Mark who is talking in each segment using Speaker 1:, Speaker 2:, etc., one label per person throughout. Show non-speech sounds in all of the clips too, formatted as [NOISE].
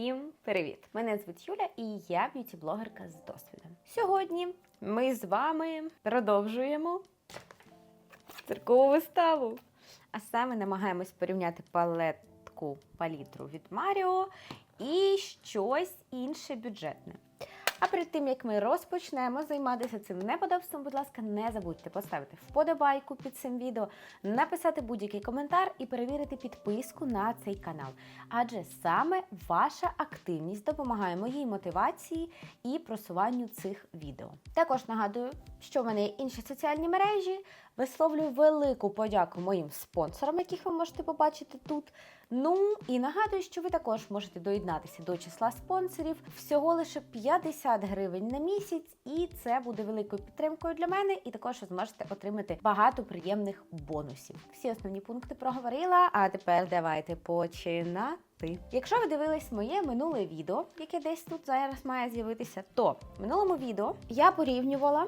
Speaker 1: Всім привіт! Мене звуть Юля і я б'юті-блогерка з досвідом. Сьогодні ми з вами продовжуємо циркову виставу. А саме намагаємось порівняти палетку палітру від Маріо і щось інше бюджетне. А перед тим як ми розпочнемо займатися цим неподобством, будь ласка, не забудьте поставити вподобайку під цим відео, написати будь-який коментар і перевірити підписку на цей канал. Адже саме ваша активність допомагає моїй мотивації і просуванню цих відео. Також нагадую, що в мене є інші соціальні мережі. Висловлюю велику подяку моїм спонсорам, яких ви можете побачити тут. Ну і нагадую, що ви також можете доєднатися до числа спонсорів всього лише 50 гривень на місяць, і це буде великою підтримкою для мене. І також ви зможете отримати багато приємних бонусів. Всі основні пункти проговорила. А тепер давайте починати. Якщо ви дивились моє минуле відео, яке десь тут зараз має з'явитися, то в минулому відео я порівнювала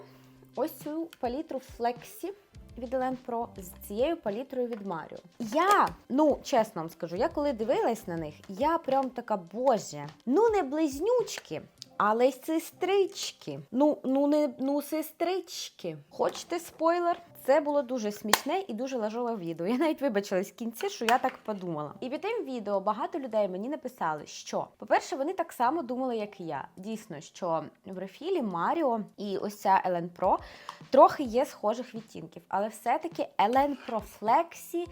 Speaker 1: ось цю палітру Flexi від Елен Про з цією палітрою від Маріо. Я, ну чесно вам скажу, я коли дивилась на них, я прям така, боже, ну не близнючки. Але й сестрички. Ну, ну не ну сестрички. Хочете спойлер? Це було дуже смішне і дуже лажове відео. Я навіть вибачилась в кінці, що я так подумала. І під тим відео багато людей мені написали, що, по-перше, вони так само думали, як і я. Дійсно, що в рефілі Маріо і ось ця Елен Pro трохи є схожих відтінків, але все-таки Елен Pro Flexi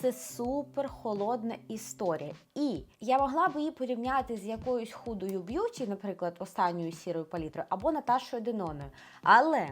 Speaker 1: це супер холодна історія. І я могла би її порівняти з якоюсь худою б'юті, наприклад, останньою сірою палітрою, або Наташою Деноною. Але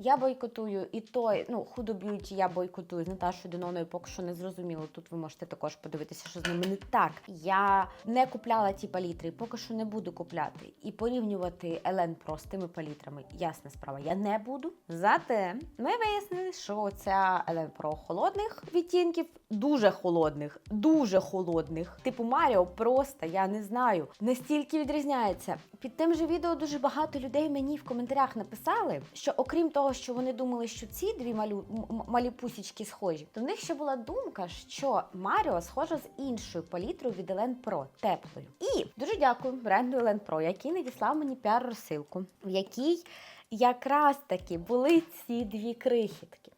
Speaker 1: я бойкотую і той, ну, худо б'юті я бойкотую з Наташою Деноною, поки що не зрозуміло. Тут ви можете також подивитися, що з ними не так. Я не купляла ті палітри, поки що не буду купляти. І порівнювати Елен Про з тими палітрами, ясна справа, я не буду. Зате ми вияснили, що ця Елен Про холодних відтінків, дуже холодних, дуже холодних. Типу Маріо просто, я не знаю, настільки відрізняється. Під тим же відео дуже багато людей мені в коментарях написали, що окрім того, що вони думали, що ці дві малю, малі пусічки схожі, то в них ще була думка, що Маріо схожа з іншою палітрою від Елен Pro, теплою. І дуже дякую бренду Елен Pro, який надіслав мені піар-розсилку, в якій якраз таки були ці дві крихітки.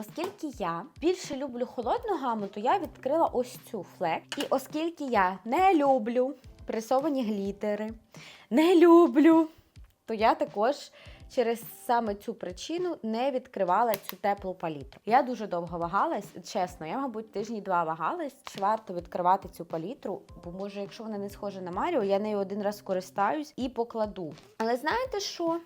Speaker 1: Оскільки я більше люблю холодну гаму, то я відкрила ось цю флек. І оскільки я не люблю пресовані глітери, не люблю, то я також через саме цю причину не відкривала цю теплу палітру. Я дуже довго вагалась, чесно, я, мабуть, тижні два вагалась, чи варто відкривати цю палітру, бо може, якщо вона не схожа на Маріо, я нею один раз скористаюсь і покладу. Але знаєте що?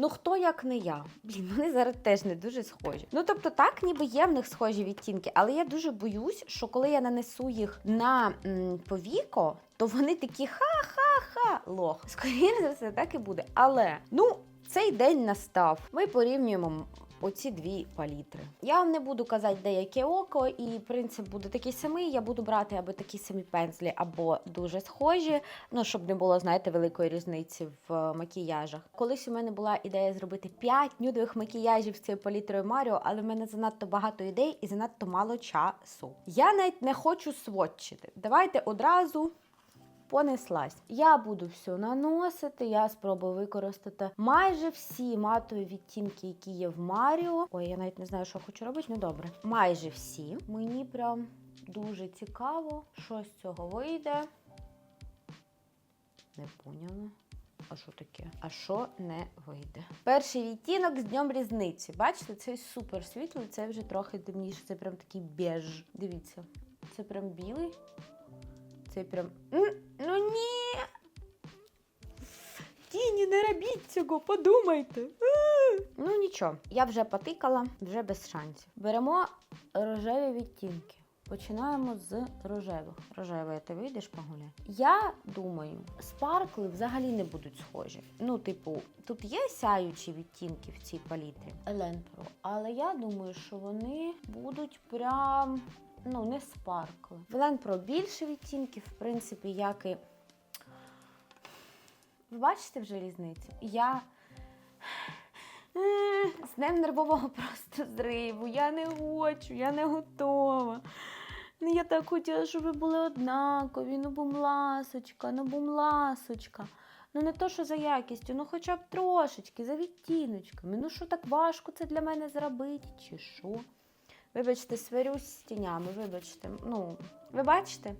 Speaker 1: Ну, хто як не я? Блін, вони зараз теж не дуже схожі. Ну, тобто, так, ніби є в них схожі відтінки, але я дуже боюсь, що коли я нанесу їх на м, повіко, то вони такі ха-ха-ха лох. Скоріше за все, так і буде. Але ну, цей день настав. Ми порівнюємо. Оці дві палітри. Я вам не буду казати, де яке око, і принцип буде такий самий. Я буду брати або такі самі пензлі, або дуже схожі. Ну, щоб не було, знаєте, великої різниці в е, макіяжах. Колись у мене була ідея зробити 5 нюдових макіяжів з цією палітрою Маріо, але в мене занадто багато ідей і занадто мало часу. Я навіть не хочу сводчити. Давайте одразу. Понеслась. Я буду все наносити. Я спробую використати майже всі матові відтінки, які є в Маріо. Ой, я навіть не знаю, що хочу робити. Ну добре. Майже всі. Мені прям дуже цікаво, що з цього вийде. Не поняла. А що таке? А що не вийде? Перший відтінок з днем різниці. Бачите, цей супер світлий, це вже трохи темніше. Це прям такий беж. Дивіться, це прям білий. Це прям. Ну ні. Тіні, не робіть цього, подумайте. Ну нічого, я вже потикала, вже без шансів. Беремо рожеві відтінки. Починаємо з рожевих. Рожеве, ти вийдеш погуляй? Я думаю, спаркли взагалі не будуть схожі. Ну, типу, тут є сяючі відтінки в цій палітрі Елен Pro, але я думаю, що вони будуть прям ну, не спаркли. В Елен Pro більше відтінків, в принципі, як і. Ви бачите вже різницю? Я Е, з днем нервового просто зриву. Я не хочу, я не готова. Ну, я так хотіла, щоб ви були однакові. Ну, бум ласочка, ну бум ласочка. Ну, не то, що за якістю, ну хоча б трошечки, за відтіночками. Ну, що так важко це для мене зробити, чи що? Вибачте, сварюсь з тінями, вибачте. Ну, ви бачите?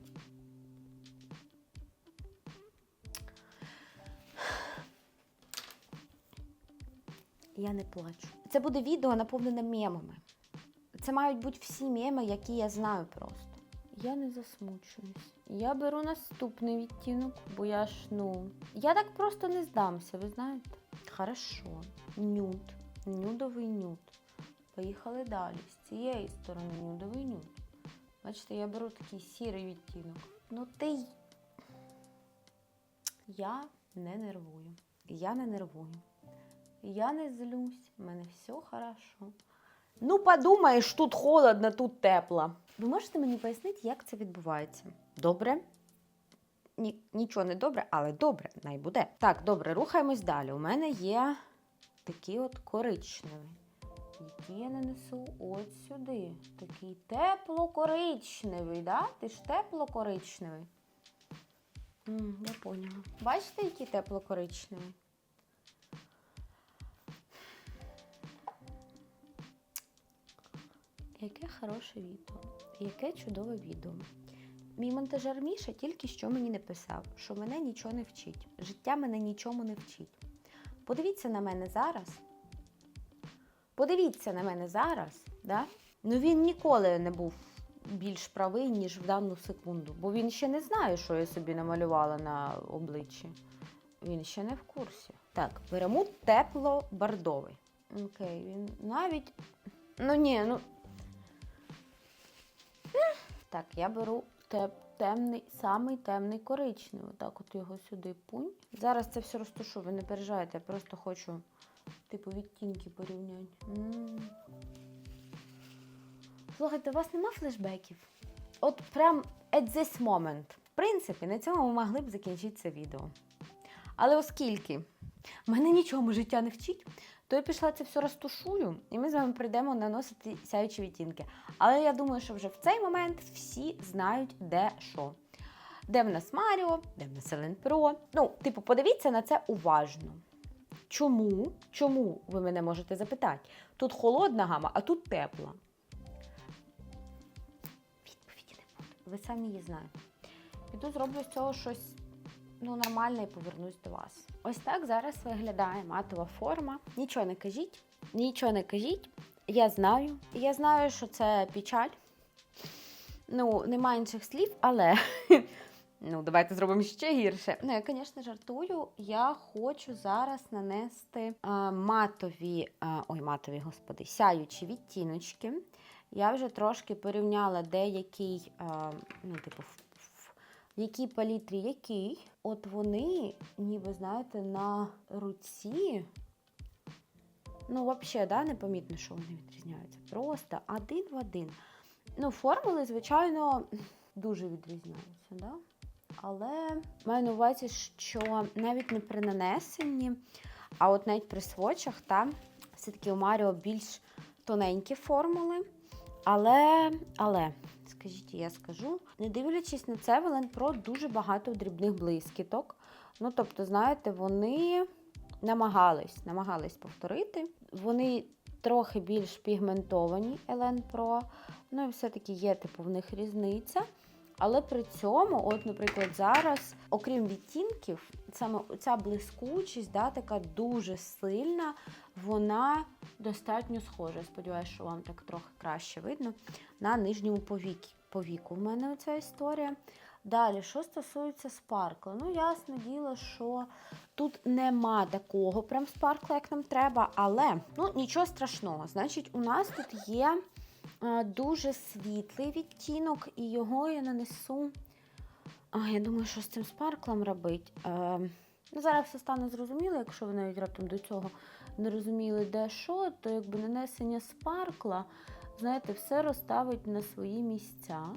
Speaker 1: Я не плачу. Це буде відео наповнене мемами. Це мають бути всі меми, які я знаю просто. Я не засмучуюсь. Я беру наступний відтінок, бо я ж, ну. Я так просто не здамся, ви знаєте? Хорошо. Нюд. Нюдовий нюд. Поїхали далі. З цієї сторони нюдовий. Бачите, я беру такий сірий відтінок. Ну ти. Я не нервую. Я не нервую. Я не злюсь, в мене все хорошо. Ну, подумаєш, тут холодно, тут тепло. Ви можете мені пояснити, як це відбувається? Добре? Ні, нічого не добре, але добре, най буде. Так, добре, рухаємось далі. У мене є такий от коричневий, який я нанесу от сюди. Такий тепло-коричневий, да? Ти ж тепло-коричневий. Я поняла. Бачите, який тепло-коричневий? Яке хороше відео, яке чудове відео. Мій монтажер Міша тільки що мені не писав, що мене нічого не вчить. Життя мене нічому не вчить. Подивіться на мене зараз. Подивіться на мене зараз. Да? Ну він ніколи не був більш правий, ніж в дану секунду, бо він ще не знає, що я собі намалювала на обличчі. Він ще не в курсі. Так, беремо тепло-бордовий. Окей, він навіть. Ну ні, ну так, я беру те- темний, самий темний коричневий. Так, от його сюди пунь. Зараз це все розташу, ви не переживайте, я просто хочу, типу, відтінки порівняти. М. Слухайте, у вас нема флешбеків? От прям at this moment. В принципі, на цьому ми могли б закінчити це відео. Але оскільки мене нічому життя не вчить, то я пішла це все розтушую, і ми з вами прийдемо наносити сяючі відтінки. Але я думаю, що вже в цей момент всі знають, де що. Де в нас Маріо, де в нас Елен Про. Ну, типу, подивіться на це уважно. Чому? Чому ви мене можете запитати? Тут холодна гама, а тут тепла. Відповіді не буде. Ви самі її знаєте. Піду зроблю з цього щось ну, нормальне і повернусь до вас. Ось так зараз виглядає матова форма. Нічого не кажіть, нічого не кажіть. Я знаю. Я знаю, що це печаль. Ну, немає інших слів, але [LAUGHS] ну, давайте зробимо ще гірше. Ну, я, звісно, жартую. Я хочу зараз нанести а, матові, а, ой, матові, господи, сяючі відтіночки. Я вже трошки порівняла деякий, а, ну, типу, в якій палітрі який. От вони, ніби, знаєте, на руці. Ну, взагалі, да, непомітно, що вони відрізняються. Просто один в один. Ну, формули, звичайно, дуже відрізняються, да? Але маю на увазі, що навіть не при нанесенні, а от навіть при свочах, та, все-таки у Маріо більш тоненькі формули. Але, але, скажіть, я скажу, не дивлячись на це, Вален Про дуже багато дрібних блискіток. Ну, тобто, знаєте, вони намагались, намагались повторити. Вони трохи більш пігментовані Елен Pro. Ну і все-таки є типу в них різниця. Але при цьому, от, наприклад, зараз, окрім відтінків, саме ця блискучість, да, така дуже сильна, вона достатньо схожа. Сподіваюся, що вам так трохи краще видно. На нижньому повікі, повіку в мене оця історія. Далі, що стосується спаркла, ну, ясне діло, що тут нема такого прям спаркла, як нам треба, але ну, нічого страшного. Значить, у нас тут є дуже світлий відтінок, і його я нанесу. Я думаю, що з цим спарклом робити. Ну, зараз все стане зрозуміло, якщо ви навіть раптом до цього не розуміли, де що, то якби нанесення спаркла, знаєте, все розставить на свої місця.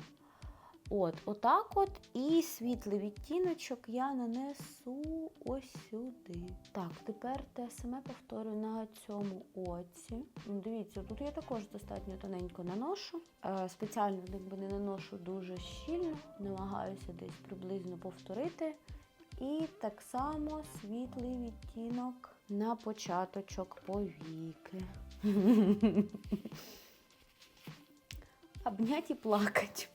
Speaker 1: От, отак от. І світлий відтіночок я нанесу ось сюди. Так, тепер те саме повторю на цьому оці. Ну, Дивіться, тут я також достатньо тоненько наношу. Е, спеціально якби не наношу дуже щільно, намагаюся десь приблизно повторити. І так само світлий відтінок на початочок повіки. [LAUGHS] Обнять і плакать.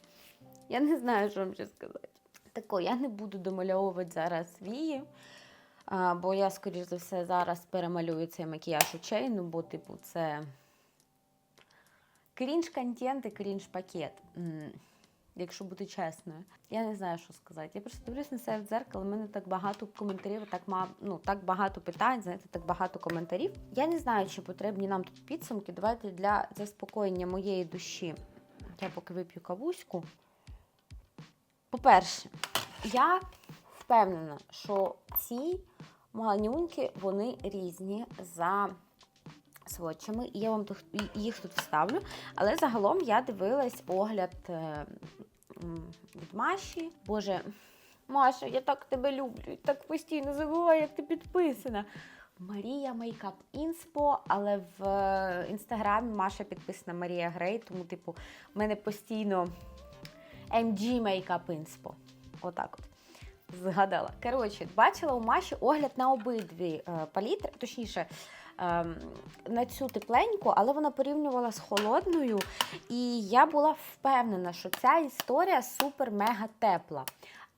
Speaker 1: Я не знаю, що вам ще сказати. Тако, я не буду домальовувати зараз вії, а, бо я, скоріш за все, зараз перемалюю цей макіяж очей, ну, бо, типу, це крінж-контент і крінж-пакет. Якщо бути чесною, я не знаю, що сказати. Я просто дивлюсь на себе в дзеркало, в мене так багато коментарів, так ма- ну, так багато питань, знаєте, так багато коментарів. Я не знаю, чи потрібні нам тут підсумки. Давайте для заспокоєння моєї душі. Я поки вип'ю кавуську. По-перше, я впевнена, що ці малюнки вони різні за сводчами, і я вам їх тут вставлю. Але загалом я дивилась огляд е, від Маші. Боже, Маша, я так тебе люблю, так постійно забуваю, як ти підписана. Марія Мейкап Інспо, але в е, інстаграмі Маша підписана Марія Грей, тому, типу, в мене постійно MG Makeup Inspo. Отак от. Згадала. Коротше, бачила у Маші огляд на обидві е, палітри, точніше, ем, на цю тепленьку, але вона порівнювала з холодною. І я була впевнена, що ця історія супер-мега тепла.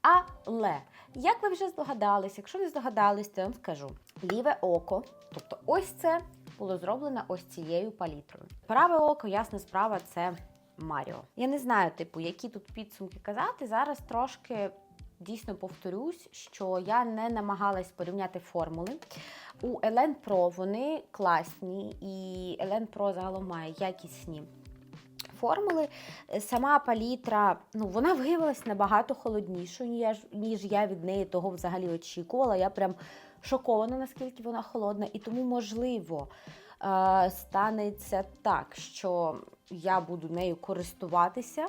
Speaker 1: Але, як ви вже здогадались, якщо не здогадались, то я вам скажу: ліве око, тобто ось це було зроблено ось цією палітрою. Праве око, ясна справа, це Маріо. Я не знаю, типу, які тут підсумки казати. Зараз трошки дійсно повторюсь, що я не намагалась порівняти формули. У Елен Pro вони класні, і Елен Pro загалом має якісні формули. Сама палітра, ну, вона виявилась набагато холоднішою, ніж, ніж я від неї того взагалі очікувала. Я прям шокована, наскільки вона холодна, і тому, можливо, станеться так, що я буду нею користуватися.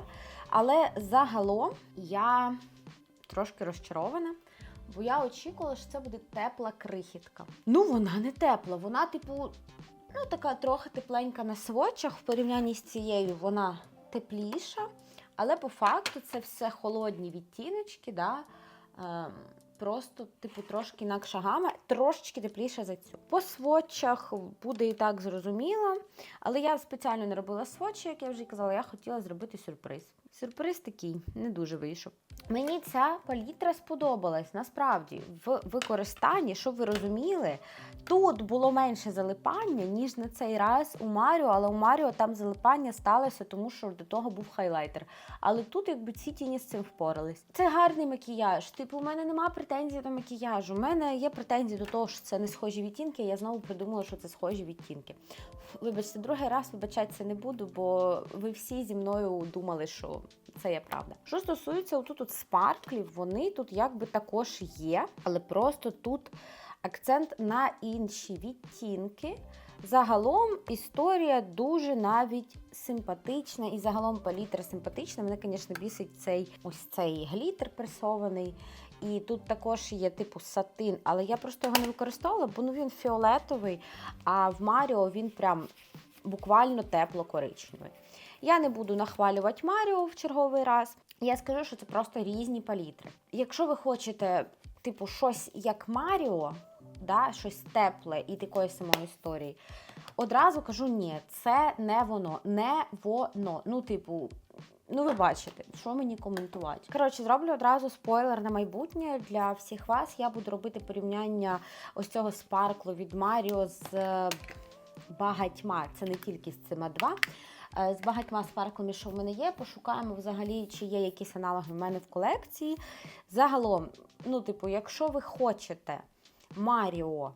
Speaker 1: Але загалом я трошки розчарована. Бо я очікувала, що це буде тепла крихітка. Ну, вона не тепла, вона, типу, ну, така трохи тепленька на сводчах. В порівнянні з цією вона тепліша. Але по факту це все холодні відтіночки, да? ем, просто, типу, трошки інакша гама, трошечки тепліша за цю. По сводчах буде і так зрозуміло. Але я спеціально не робила сводчі, як я вже казала, я хотіла зробити сюрприз. Сюрприз такий, не дуже вийшов. Мені ця палітра сподобалась насправді в використанні, щоб ви розуміли, тут було менше залипання, ніж на цей раз у Маріо, але у Маріо там залипання сталося, тому що до того був хайлайтер. Але тут, якби ці тіні з цим впорались. Це гарний макіяж. Типу, у мене нема претензій до макіяжу. У мене є претензії до того, що це не схожі відтінки. Я знову придумала, що це схожі відтінки. Вибачте, другий раз вибачатися не буду, бо ви всі зі мною думали, що це є правда. Що стосується отут от спарклів, вони тут якби також є, але просто тут акцент на інші відтінки. Загалом історія дуже навіть симпатична, і загалом палітра симпатична. Мене, звісно, бісить цей ось цей глітер пресований. І тут також є типу сатин, але я просто його не використовувала, бо ну він фіолетовий, а в Маріо він прям буквально тепло-коричневий. Я не буду нахвалювати Маріо в черговий раз. Я скажу, що це просто різні палітри. Якщо ви хочете, типу, щось як Маріо, да, щось тепле і такої самої історії, одразу кажу, ні, це не воно, не воно. Ну, типу. Ну, ви бачите, що мені коментувати. Коротше, зроблю одразу спойлер на майбутнє для всіх вас. Я буду робити порівняння ось цього спарклу від Маріо з багатьма. Це не тільки з цими два. Е, З багатьма спарклами, що в мене є, пошукаємо взагалі, чи є якісь аналоги в мене в колекції. Загалом, ну, типу, якщо ви хочете Маріо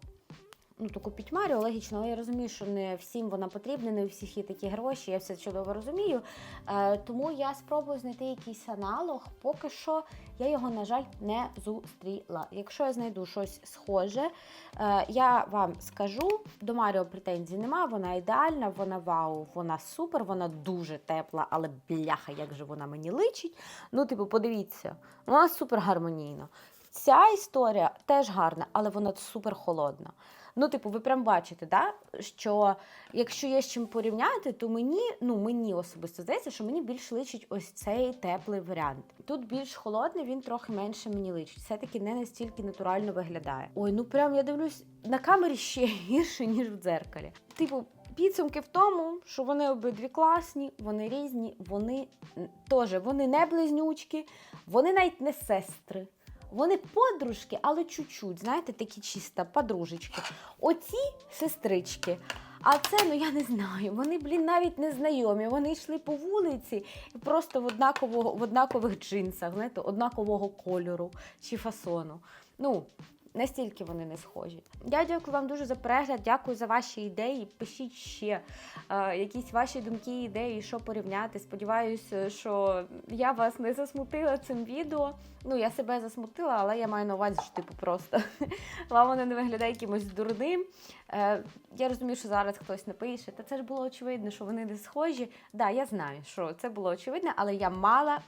Speaker 1: ну, то купіть Маріо, логічно, але я розумію, що не всім вона потрібна, не у всіх є такі гроші, я все чудово розумію. Е, тому я спробую знайти якийсь аналог. Поки що я його, на жаль, не зустріла. Якщо я знайду щось схоже, е, я вам скажу. До Маріо претензій нема, вона ідеальна, вона вау, вона супер, вона дуже тепла, але бляха, як же вона мені личить. Ну, типу, подивіться, вона супер гармонійна. Ця історія теж гарна, але вона супер холодна. Ну, типу, ви прям бачите, да? що якщо є з чим порівняти, то мені, ну мені особисто здається, що мені більш личить ось цей теплий варіант. Тут більш холодний, він трохи менше мені личить. Все-таки не настільки натурально виглядає. Ой, ну прям я дивлюсь на камері ще гірше, ніж в дзеркалі. Типу, підсумки в тому, що вони обидві класні, вони різні, вони теж вони не близнючки, вони навіть не сестри. Вони подружки, але чуть-чуть, знаєте, такі чисто подружечки. Оці сестрички. А це, ну я не знаю, вони, блін, навіть не знайомі. Вони йшли по вулиці просто в, однаково, в однакових джинсах, знаєте, однакового кольору чи фасону. Ну, настільки вони не схожі. Я дякую вам дуже за перегляд, дякую за ваші ідеї. Пишіть ще е, якісь ваші думки, ідеї, що порівняти. Сподіваюся, що я вас не засмутила цим відео. Ну, я себе засмутила, але я маю на увазі, що типу просто [LAUGHS] вам не виглядає якимось дурним. Е, я розумію, що зараз хтось напише, та це ж було очевидно, що вони не схожі. Да, я знаю, що це було очевидно, але я мала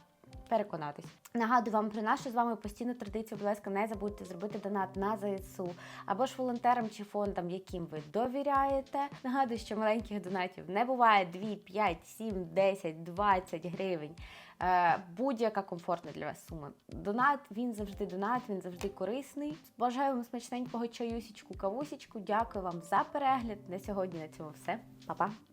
Speaker 1: переконатись. Нагадую вам про нашу з вами постійну традицію. Будь ласка, не забудьте зробити донат на ЗСУ або ж волонтерам чи фондам, яким ви довіряєте. Нагадую, що маленьких донатів не буває 2, 5, 7, 10, 20 гривень. Е, Будь-яка комфортна для вас сума. Донат, він завжди донат, він завжди корисний. Бажаю вам смачненького чаюсічку, кавусічку. Дякую вам за перегляд. На сьогодні на цьому все. Па-па!